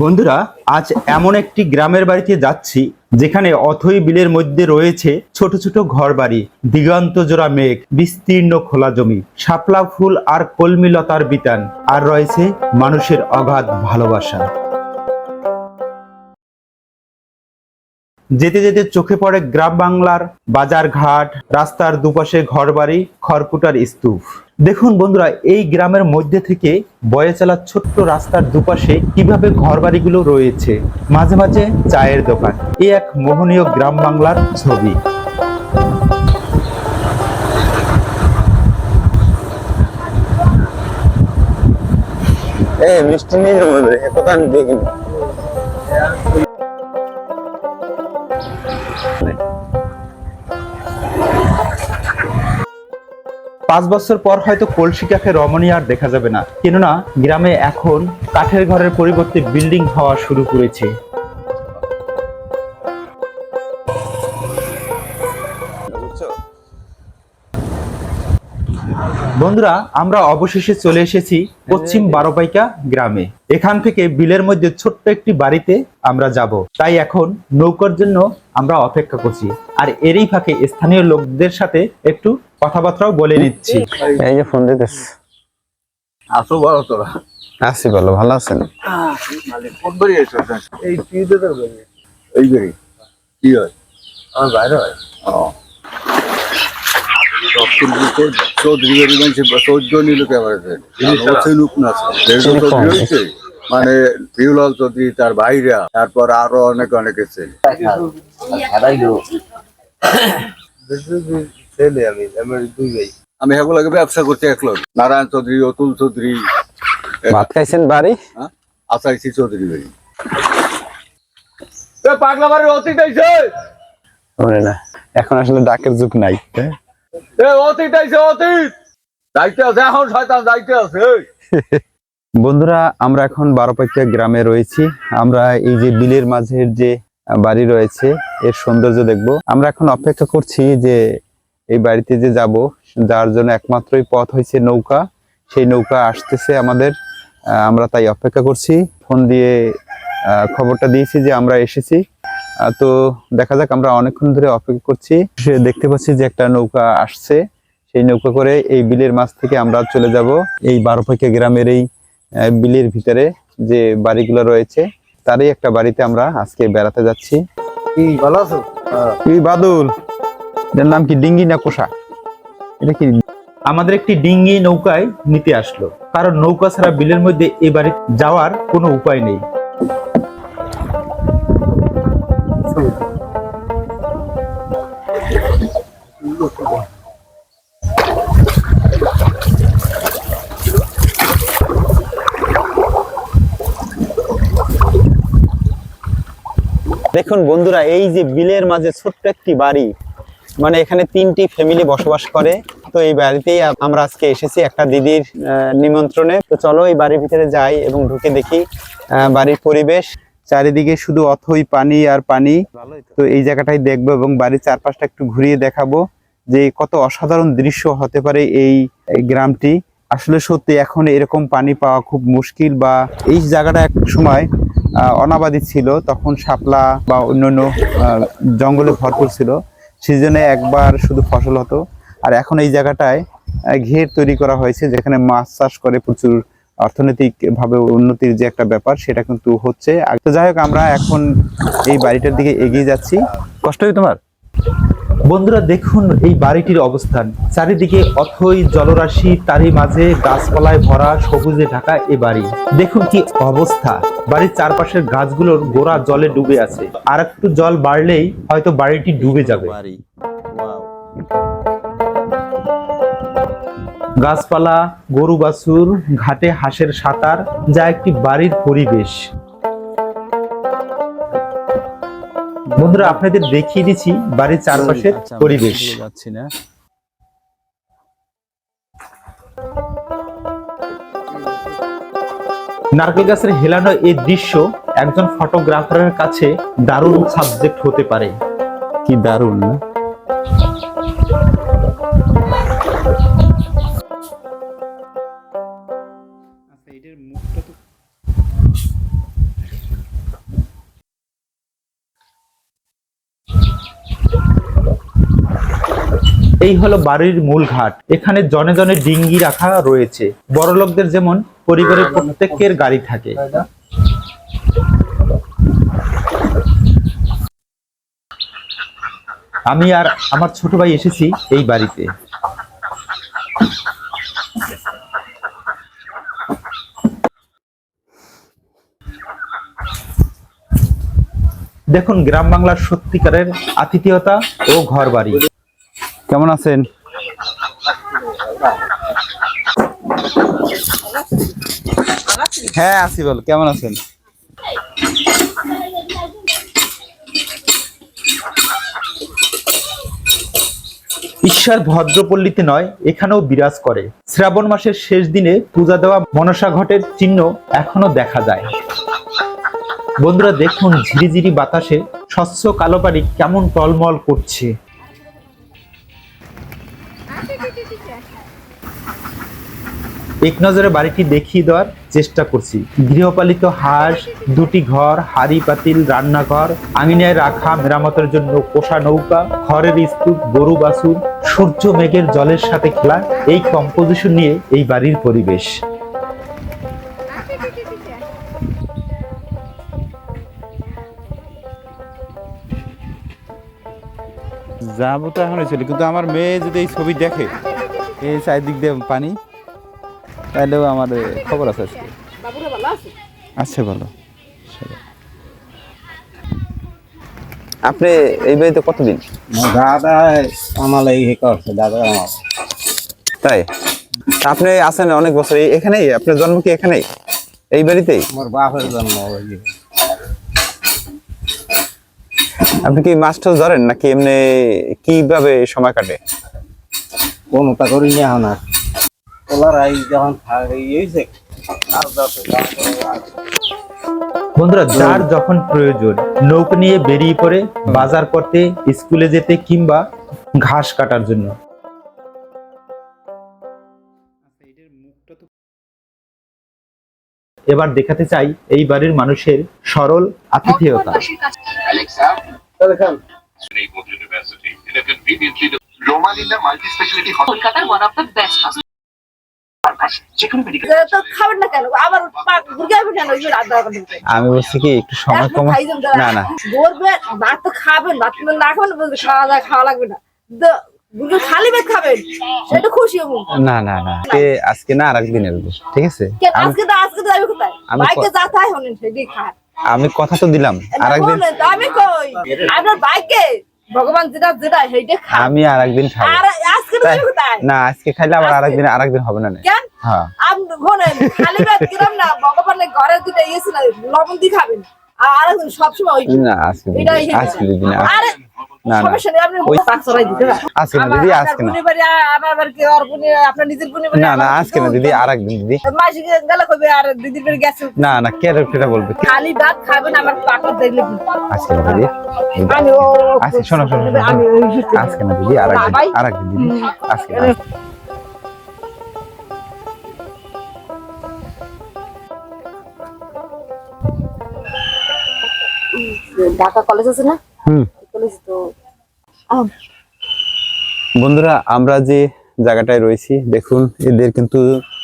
বন্ধুরা, আজ এমন একটি গ্রামের বাড়িতে যাচ্ছি, যেখানে অথই বিলের মধ্যে রয়েছে ছোট ছোট ঘর বাড়ি দিগন্ত জোড়া মেঘ, বিস্তীর্ণ খোলা জমি, শাপলা ফুল আর কলমিলতার বিতান, আর রয়েছে মানুষের অগাধ ভালোবাসা। যেতে যেতে চোখে পড়ে গ্রাম বাংলার বাজার ঘাট রাস্তার দুপাশে ঘরবাড়ি, খড়কুটার স্তূপ। দেখুন বন্ধুরা, এই গ্রামের মধ্যে থেকে বয়ে চলা ছোট্ট রাস্তার দুপাশে কীভাবে ঘরবাড়িগুলো রয়েছে? মাঝে মাঝে চায়ের দোকান। এই এক মোহনীয় গ্রাম বাংলার ছবি। এই মিষ্টি নিয়ে দেখিনি পাঁচ বছর পর হয়তো কলসি কাকে রমণী আর দেখা যাবে না। কেননা, গ্রামে এখন কাঠের ঘরের পরিবর্তে বিল্ডিং হওয়া শুরু করেছে। বন্ধুরা আমরা অবশেষে চলে এসেছি পশ্চিম বারোপাইকা গ্রামে এখান থেকে বিলের মধ্যে ছোট্ট একটি বাড়িতে আমরা যাব তাই এখন নৌকার জন্য আমরা অপেক্ষা করছি আর এরই ফাঁকে স্থানীয় লোকদের সাথে একটু কথাবার্তাও বলে নিচ্ছি এই যে ফোন দিতেছ আসো বলো তোরা আসি বলো ভালো আছেন কোন বাড়ি এই তো কি হয় আমার বাইরে হয় ও দক্ষিণ দিকে চৌধুরী বাড়ি চৌদ্দ নিল মানে বিউলাল চৌধুরী তার ভাইরা তারপর আরও অনেক অনেক ছেলে আমি দুই আমি এগুলোকে ব্যবসা করছি একলো নারায়ণ চৌধুরী অতুল চৌধুরী ভাত খাইছেন বাড়ি আসাইছি চৌধুরী বাড়ি পাগলা বাড়ির অতীত এখন আসলে ডাকের যুগ নাই হ্যাঁ? অতীত আইছে, অতীত! দায়িত্ব আছে, এখন শয়তান দায়িত্ব আছে বন্ধুরা, আমরা এখন বারোপাইকা গ্রামে রয়েছি। আমরা এই যে বিলের মাঝের যে বাড়ি রয়েছে, এর সৌন্দর্য দেখব। আমরা এখন অপেক্ষা করছি যে এই বাড়িতে যে যাব, যার জন্য একমাত্রই পথ হয়েছে নৌকা। সেই নৌকা আসতেছে আমাদের। আমরা তাই অপেক্ষা করছি। ফোন দিয়ে খবরটা দিয়েছি যে আমরা এসেছি। তো দেখা যাক আমরা অনেকক্ষণ ধরে অপেক্ষা করছি। সে দেখতে পাচ্ছি যে একটা নৌকা আসছে। সেই নৌকা করে এই বিলের মাছ থেকে আমরা চলে যাব। এই বারোপাইকা গ্রামের এই বিলের ভিতরে যে বাড়িগুলো রয়েছে তারই একটা বাড়িতে আমরা আজকে বেড়াতে যাচ্ছি। বাদুল এটার নাম কি ডিঙ্গি না কোষা? এটা কি? আমাদের একটি ডিঙ্গি নৌকায় নিতে আসলো। কারণ নৌকা ছাড়া বিলের মধ্যে এই বাড়ি যাওয়ার কোনো উপায় নেই। দেখুন বন্ধুরা এই যে বিলের মাঝে ছোট্ট একটি বাড়ি মানে এখানে তিনটি ফ্যামিলি বসবাস করে। তো এই বাড়িতেই আমরা আজকে এসেছি একটা দিদির নিমন্ত্রণে। তো চলো এই বাড়ির ভিতরে যাই এবং ঢুকে দেখি আহ, বাড়ির পরিবেশ। চারিদিকে শুধু অথই পানি আর পানি। তো এই জায়গাটাই দেখব এবং বাড়ির চারপাশটা একটু ঘুরিয়ে দেখাবো। যে কত অসাধারণ দৃশ্য হতে পারে এই গ্রামটি। আসলে সত্যি এখন এরকম পানি পাওয়া খুব মুশকিল বা এই জায়গাটা এক সময় অনাবাদি ছিল, তখন শাপলা বা অন্যান্য জঙ্গলে ভরপুর ছিল। সিজনে একবার শুধু ফসল হতো। আর এখন এই জায়গাটায় ঘের তৈরি করা হয়েছে, যেখানে মাছ চাষ করে প্রচুর অর্থনৈতিক ভাবে উন্নতির যে একটা ব্যাপার, সেটা কিন্তু হচ্ছে। তো যাই হোক, আমরা এখন এই বাড়িটার দিকে এগিয়ে যাচ্ছি। কষ্ট তোমার? বন্ধুরা দেখুন এই বাড়িটির অবস্থান। চারিদিকে অথই জলরাশি তারই মাঝে গাছপালায় ভরা সবুজে ঢাকা এ বাড়ি। দেখুন কি অবস্থা। বাড়ির চারপাশের গাছগুলোর গোড়া জলে ডুবে আছে। আর একটু জল বাড়লেই হয়তো বাড়িটি ডুবে যাবে। গাছপালা গরু বাছুর ঘাটে হাঁসের সাঁতার যা একটি বাড়ির পরিবেশ। বন্ধুরা আপনাদের দেখিয়ে দিচ্ছি বাড়ির চারপাশের আচ্ছা, পরিবেশ। যাচ্ছি না। নারকেল গাছের হেলানো এই দৃশ্য একজন ফটোগ্রাফারের কাছে দারুণ সাবজেক্ট হতে পারে। কি দারুণ না? এই হলো বাড়ির মূল ঘাট। এখানে জনে জনে ডিঙ্গি রাখা রয়েছে। বড় লোকদের যেমন পরিবারের প্রত্যেকের গাড়ি থাকে। আমি আর আমার ছোট ভাই এসেছি এই বাড়িতে। দেখুন, গ্রাম বাংলার সত্যিকারের আতিথেয়তা ও ঘর বাড়ি কেমন আছেন? হ্যাঁ আছি বল, কেমন আছেন? ঈশ্বর ভদ্রপল্লীতে নয়, এখানেও বিরাজ করে। শ্রাবণ মাসের শেষ দিনে পূজা দেওয়া মনসা ঘটের চিহ্ন এখনও দেখা যায়। বন্ধুরা, দেখুন ঝিরিঝিরি বাতাসে স্বচ্ছ কালো পাড়ি কেমন টলমল করছে। এক নজরে বাড়িটি দেখিয়ে দেওয়ার চেষ্টা করছি। গৃহপালিত হাঁস, দুটি ঘর, হাড়ি পাতিল, রান্নাঘর, আঙিনায় রাখা মেরামতের জন্য পোষা নৌকা খড়ের স্তূপ, গরু বাছুর, সূর্য মেঘের জলের সাথে খেলা, এই কম্পোজিশন নিয়ে এই বাড়ির পরিবেশ। যাব তো এখন ছিল কিন্তু আমার মেয়ে যদি এই ছবি দেখে, এই চারিদিক দিয়ে পানি তাহলেও আমার খবর আছে আজকে। আছে? আচ্ছা ভালো। আপনি এই বাড়িতে কতদিন? দাদা আমার এই করছে? দাদা আমার। তাই? আপনি আছেন অনেক বছর। এই- এখানেই? আপনার জন্ম কি এখানেই? এই বাড়িতেই? আমার বাপের জন্ম। আপনি কি মাছ টাছ ধরেন নাকি এমনি কীভাবে সময় কাটে? কোনটা করি না যখন বন্ধুরা যার যখন প্রয়োজন নৌকা নিয়ে বেরিয়ে পড়ে বাজার করতে স্কুলে যেতে কিংবা ঘাস কাটার জন্য। এবার দেখাতে চাই এই বাড়ির মানুষের সরল আতিথেয়তা। রোমালিল্লা মাল্টি স্পেশালিটি কলকাতার ওয়ান অফ দ্য বেস্ট আমি বলছি কি একটু সময় কম না না। বলবে ভাত তো খাবেন ভাত না খাবেন খাওয়া যায় খাওয়া লাগবে না। খালি খাবেন? সেটা খুশি হব। না না না আজকে আজকে না ঠিক আছে? আমি আজকে তো আজকে তো যাবে কোথায়? বাইকে যা তাই হলেন সেটাই খায় আমি কথা তো দিলাম। আর একদিন আমি কই? আপনার বাইকে? ভগবান যেটা যেটা সেইটা আমি আর একদিন খাব। আর আজকে না আজকে খাইলে আবার আরেকদিন আরেকদিন আর একদিন হবে না কেন? হ্যাঁ। আমি ঘরে খালি ভাত কিরম না ভগবানের ঘরে দুটো ইয়েছে না লবণ দিয়ে খাবেন। আর আরেকজন সবসময় ওই না আজকে এটা আজকে দিন আরে না না। ওই-। আজকে না দিদি আপনার আজকে না। আজকে না দিদি আর একদিন দিদি। গেলে কইবে আর দিদির বাড়ি গেছে। না না কে কেটা বলবে। খালি ভাত খাবেন আমার পাকড় দেখলে আজকে না দিদি। দিদি। আমি আজকে শোনো শোনো শোনো, আমি শোনো। ওই- আজকে না দিদি আর না, একদিন আর একদিন দিদি আজকে। ঢাকা কলেজ আছে না? হুম। বন্ধুরা আমরা যে জায়গাটায় রয়েছি দেখুন এদের কিন্তু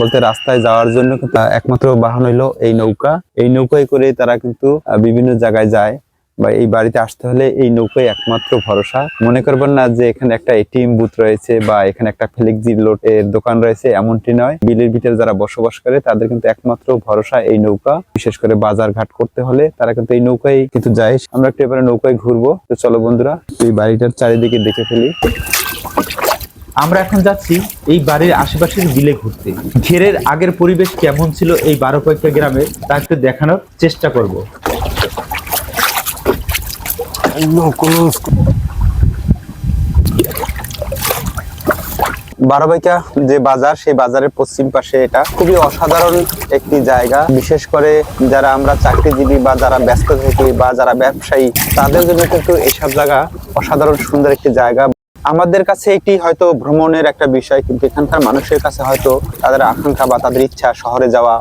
বলতে রাস্তায় যাওয়ার জন্য একমাত্র বাহন হইল এই নৌকা। এই নৌকায় করে তারা কিন্তু আহ, বিভিন্ন জায়গায় যায়। বা এই বাড়িতে আসতে হলে এই নৌকাই একমাত্র ভরসা। মনে করবেন না যে এখানে একটা এটিএম বুথ রয়েছে বা এখানে একটা ফ্লেক্সি লোড এর দোকান রয়েছে, এমনটি নয়। বিলের ভিতরে যারা বসবাস করে, তাদের কিন্তু একমাত্র ভরসা এই নৌকা। বিশেষ করে বাজার ঘাট করতে হলে তারা কিন্তু এই নৌকায় কিন্তু যায়। আমরা একটু এবারে নৌকায় ঘুরবো। তো চলো বন্ধুরা, এই বাড়িটার চারিদিকে দেখে ফেলি। আমরা এখন যাচ্ছি এই বাড়ির আশেপাশের বিলে ঘুরতে। ঘেরের আগের পরিবেশ কেমন ছিল এই বারো কয়েকটা গ্রামে তা একটু দেখানোর চেষ্টা করব। বারোবাইকা যে বাজার, সেই বাজারের পশ্চিম পাশে এটা খুবই অসাধারণ একটি জায়গা। বিশেষ করে যারা আমরা চাকরিজীবী বা যারা ব্যস্ত থাকি বা যারা ব্যবসায়ী, তাদের জন্য কিন্তু এসব জায়গা অসাধারণ সুন্দর একটি জায়গা। আমাদের কাছে এটি হয়তো ভ্রমণের একটা বিষয়, কিন্তু এখানকার মানুষের কাছে হয়তো তাদের আকাঙ্ক্ষা বা তাদের ইচ্ছা শহরে যাওয়া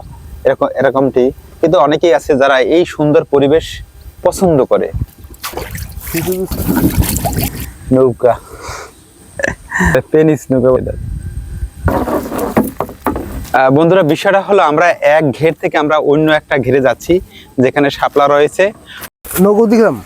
এরকম, এরকমটি। কিন্তু অনেকেই আছে যারা এই সুন্দর পরিবেশ পছন্দ করে। নৌকা। পেনিস নৌকা। বন্ধুরা, বিষয়টা হলো আমরা এক ঘের থেকে আমরা অন্য একটা ঘেরে যাচ্ছি, যেখানে শাপলা রয়েছে। নগদিগ্রাম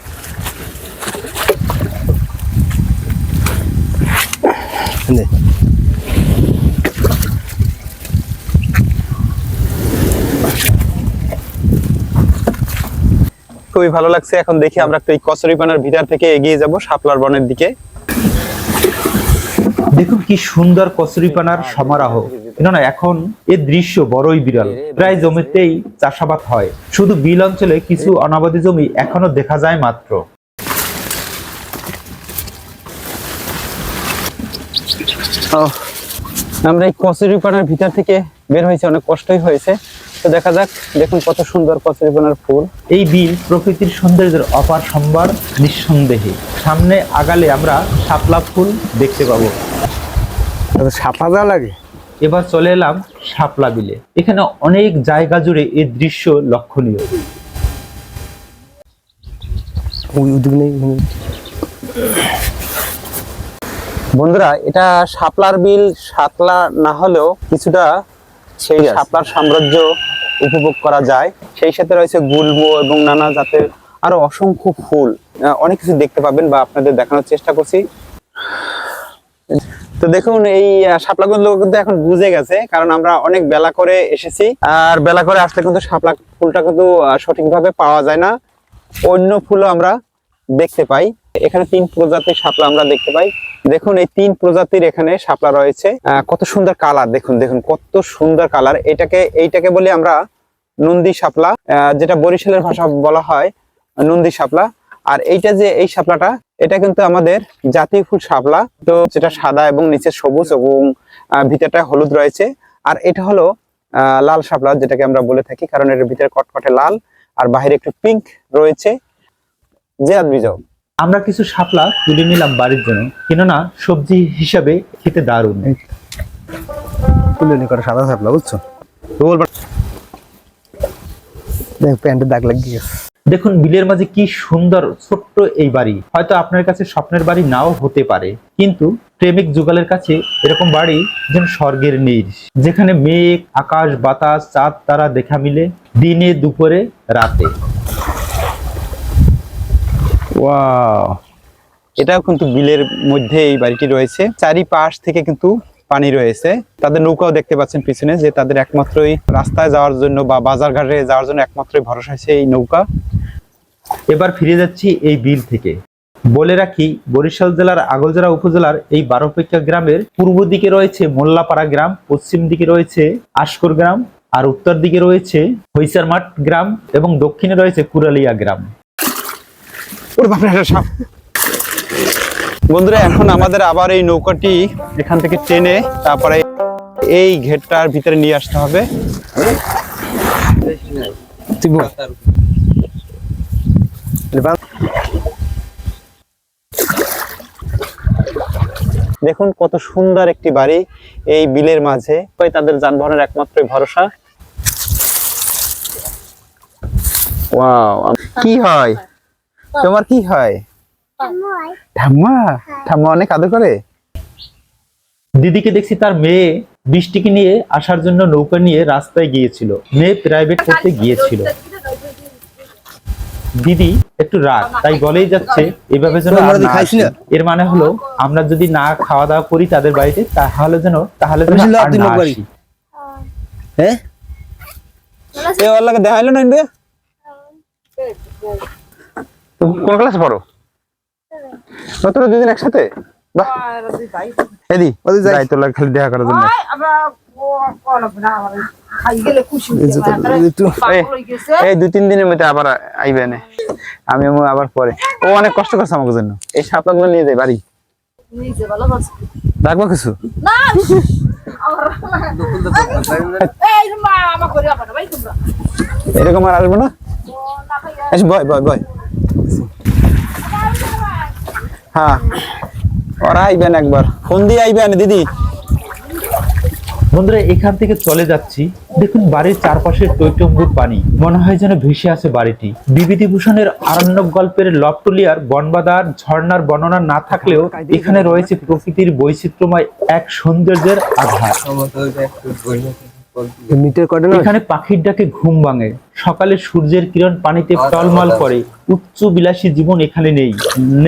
খুবই ভালো লাগছে। এখন দেখি আমরা একটু এই কচুরিপানার ভিতর থেকে এগিয়ে যাব শাপলার বনের দিকে। দেখুন কি সুন্দর কচুরিপানার সমারোহ। কেননা এখন এর দৃশ্য বড়ই বিরল। প্রায় জমিতেই চাষাবাদ হয়। শুধু বিল অঞ্চলে কিছু অনাবাদি জমি এখনও দেখা যায় মাত্র। আমরা এই কচুরিপানার ভিতর থেকে বের হয়েছে। অনেক কষ্টই হয়েছে। তো দেখা যাক দেখুন কত সুন্দর কচুরিপানার ফুল। এই বিল প্রকৃতির সৌন্দর্যের অপার সম্ভার নিঃসন্দেহে। সামনে আগালে আমরা শাপলা ফুল দেখতে পাবো। সাপা যা লাগে? এবার চলে এলাম শাপলা বিলে। এখানে অনেক জায়গা জুড়ে এই দৃশ্য লক্ষণীয়। বন্ধুরা এটা শাপলার বিল শাপলা না হলেও কিছুটা সেই শাপলার সাম্রাজ্য উপভোগ করা যায়। সেই সাথে রয়েছে গুল্ম এবং নানা জাতের আরও অসংখ্য ফুল। অনেক কিছু দেখতে পাবেন বা আপনাদের দেখানোর চেষ্টা করছি। তো দেখুন এই শাপলাগুলো কিন্তু এখন বুঝে গেছে কারণ আমরা অনেক বেলা করে এসেছি। আর বেলা করে আসলে কিন্তু শাপলা ফুলটা কিন্তু সঠিকভাবে পাওয়া যায় না। অন্য ফুলও আমরা দেখতে পাই। এখানে তিন প্রজাতির শাপলা আমরা দেখতে পাই। দেখুন এই তিন প্রজাতির এখানে শাপলা রয়েছে। কত সুন্দর কালার দেখুন দেখুন কত সুন্দর কালার। এটাকে এইটাকে বলি আমরা নন্দী আহ, যেটা বরিশালের ভাষা বলা হয় নন্দী শাপলা। আর এইটা যে এই শাপলাটা এটা কিন্তু আমাদের জাতীয় ফুল শাপলা। তো যেটা সাদা এবং নিচে সবুজ এবং ভিতরটা হলুদ রয়েছে। আর এটা হলো লাল শাপলা যেটাকে আমরা বলে থাকি কারণ এর ভিতরে কটকটে লাল আর বাইরে একটু পিঙ্ক রয়েছে। জেরাত বিজাও আমরা কিছু শাপলা তুলে নিলাম বাড়ির জন্য। কেননা সবজি হিসাবে খেতে দারুণ। তুলে নি করে সাদা সাপলা বুঝছ? দেখ দাগ লাগিয়ে দেখুন বিলের মাঝে কি সুন্দর ছোট্ট এই বাড়ি। হয়তো আপনার কাছে স্বপ্নের বাড়ি নাও হতে পারে। কিন্তু প্রেমিক যুগলের কাছে এরকম বাড়ি যেন স্বর্গের নীর। যেখানে মেঘ আকাশ বাতাস চাঁদ তারা দেখা মিলে দিনে দুপুরে রাতে। ওয়াও এটাও কিন্তু বিলের মধ্যে এই বাড়িটি রয়েছে। চারিপাশ থেকে কিন্তু পানি রয়েছে। তাদের নৌকাও দেখতে পাচ্ছেন পিছনে যে তাদের একমাত্রই রাস্তায় যাওয়ার জন্য বা বাজার ঘাটে যাওয়ার জন্য একমাত্রই ভরসা হয়েছে এই নৌকা। এবার ফিরে যাচ্ছি এই বিল থেকে। বলে রাখি, বরিশাল জেলার আগলজেরা উপজেলার এই বারোপেক্ষা গ্রামের পূর্ব দিকে রয়েছে মোল্লাপাড়া গ্রাম, পশ্চিম দিকে রয়েছে আশকর গ্রাম, আর উত্তর দিকে রয়েছে হইসারমাঠ গ্রাম এবং দক্ষিণে রয়েছে কুরালিয়া গ্রাম। বন্ধুরা, এখন আমাদের আবার এই নৌকাটি এখান থেকে টেনে তারপরে এই ঘেরটার ভিতরে নিয়ে আসতে হবে। দেখুন কত সুন্দর একটি বাড়ি এই বিলের মাঝে। তাদের যানবাহনের একমাত্র ভরসা। ওয়াও কি হয়? তোমার কি হয়? ঠাম্মা ঠাম্মা অনেক আদর করে। দিদিকে দেখছি তার মেয়ে বৃষ্টিকে নিয়ে আসার জন্য নৌকা নিয়ে রাস্তায় গিয়েছিল। মেয়ে প্রাইভেট করতে গিয়েছিল। দিদি একটু রাগ তাই বলেই যাচ্ছে এভাবে যেন। এর মানে হলো আমরা যদি না খাওয়া দাওয়া করি তাদের বাড়িতে তাহলে যেন তাহলে। হ্যাঁ? দেখাইলো না কোন ক্লাসে পড়ো? নতুন দুদিন একসাথে? বাহ। এদি যাই। যাই খালি দেখা করার জন্য। ও কোন না আমার খাই গেলে খুশি এই যে তো- এই তো- পাগল গেছে। এই দুই তিন দিনের মধ্যে আবার আইবে না। আমি আবার পরে। ও অনেক কষ্ট করছে আমাকে জন্য। এই শাপলাগুলো নিয়ে যাই বাড়ি। রাখব কিছু? না আমার এই মা আমা করে আবার ভাই তোমরা। এরকম আর আসব না? ও না ভাই এসে বয় বয় বয়। হ্যাঁ। আইবেন একবার। ফোন দিয়ে আইবেন, দিদি। বন্ধুরা, এখান থেকে চলে যাচ্ছি। দেখুন, বাড়ির চারপাশে টৈটম্বুর পানি। মনে হয় যেন ভেসে আছে বাড়িটি। বিভূতিভূষণের আরণ্যক গল্পের লবটুলিয়ার বনবাদার ঝর্ণার বর্ণনা না থাকলেও এখানে রয়েছে প্রকৃতির বৈচিত্র্যময় এক সৌন্দর্যের আধার। এখানে পাখির ডাকে ঘুম ভাঙে। সকালে সূর্যের কিরণ পানিতে টলমল করে। উচ্চ বিলাসী জীবন এখানে নেই।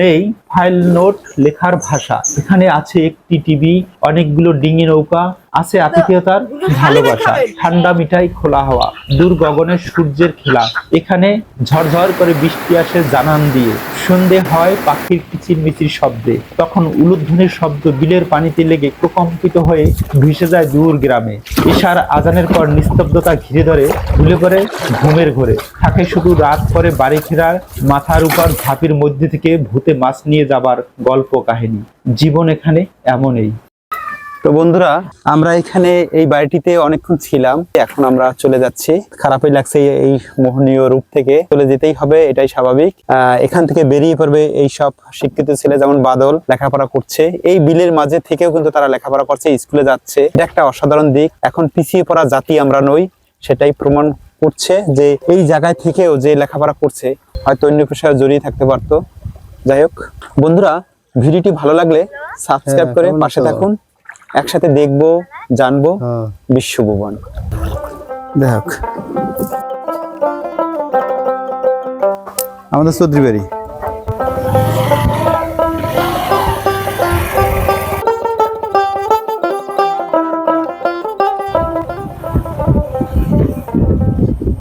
নেই ফাইল নোট লেখার ভাষা। এখানে আছে একটি টিভি অনেকগুলো ডিঙি নৌকা আছে আতিথেয়তার ভালোবাসা। ঠান্ডা মিঠাই খোলা হাওয়া দূর গগনের সূর্যের খেলা। এখানে ঝরঝর করে বৃষ্টি আসে জানান দিয়ে। সন্ধে হয় পাখির কিচির মিচির শব্দে। তখন উলুধ্বনির শব্দ বিলের পানিতে লেগে প্রকম্পিত হয়ে ভেসে যায় দূর গ্রামে। এশার আজানের পর নিস্তব্ধতা ঘিরে ধরে ভুলে পড়ে ঘুমের ঘরে। থাকে শুধু রাত পরে বাড়ি ফেরার মাথার উপর ঝাঁপির মধ্যে থেকে ভূতে মাছ নিয়ে যাবার গল্প কাহিনী। জীবন এখানে এমনই। তো বন্ধুরা আমরা এখানে এই বাড়িটিতে অনেকক্ষণ ছিলাম। এখন আমরা চলে যাচ্ছি। খারাপই লাগছে এই মোহনীয় রূপ থেকে। চলে যেতেই হবে এটাই স্বাভাবিক। এখান থেকে বেরিয়ে পড়বে এই সব শিক্ষিত ছেলে যেমন বাদল লেখাপড়া করছে। এই বিলের মাঝে থেকেও কিন্তু তারা লেখাপড়া করছে স্কুলে যাচ্ছে। এটা একটা অসাধারণ দিক। এখন পিছিয়ে পড়া জাতি আমরা নই সেটাই প্রমাণ করছে যে এই জায়গায় থেকেও যে লেখাপড়া করছে হয়তো অন্য পেশায় জড়িয়ে থাকতে পারতো। যাই হোক বন্ধুরা ভিডিওটি ভালো লাগলে সাবস্ক্রাইব করে পাশে থাকুন। একসাথে দেখব জানব হ্যাঁ। বিশ্বভুবন। দেখ আমাদের চৌধুরী বাড়ি